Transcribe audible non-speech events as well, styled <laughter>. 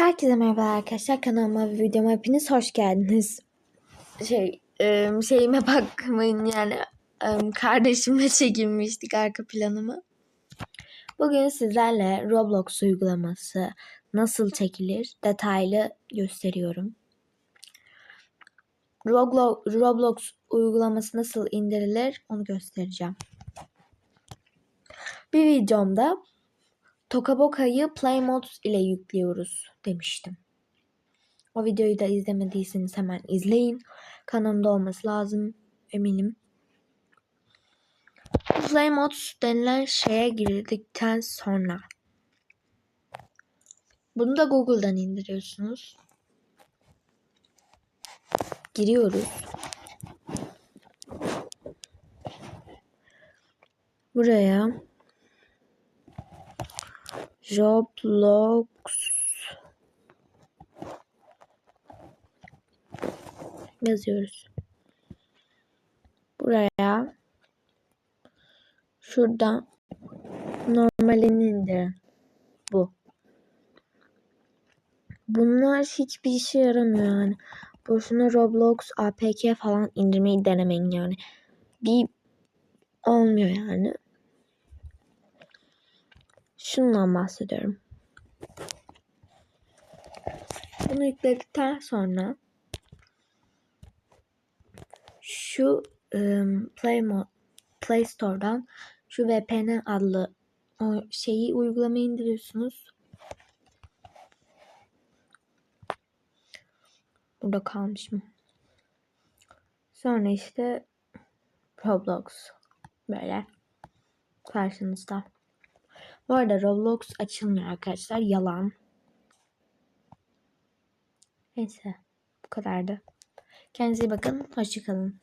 Herkese merhaba arkadaşlar. Kanalıma ve videoma hepiniz hoş geldiniz. Şey, e, şeyime <laughs> bakmayın yani e, kardeşimle çekilmiştik arka planımı. Bugün sizlerle Roblox uygulaması nasıl çekilir detaylı gösteriyorum. Roblox, Roblox uygulaması nasıl indirilir onu göstereceğim. Bir videomda Tokaboka'yı Play Mode ile yüklüyoruz demiştim. O videoyu da izlemediyseniz hemen izleyin. Kanalımda olması lazım eminim. Play Mode denilen şeye girdikten sonra bunu da Google'dan indiriyorsunuz. Giriyoruz. Buraya Roblox yazıyoruz. Buraya şuradan normalini indirin. Bu. Bunlar hiçbir işe yaramıyor yani. Boşuna Roblox, APK falan indirmeyi denemeyin yani. Bir olmuyor yani. Şundan bahsediyorum. Bunu yükledikten sonra şu ım, Play, Play Store'dan şu VPN adlı o şeyi uygulamayı indiriyorsunuz. Burada kalmışım. Sonra işte Roblox böyle karşınızda. Bu arada Roblox açılmıyor arkadaşlar. Yalan. Neyse. Bu kadardı. Kendinize iyi bakın. Hoşçakalın.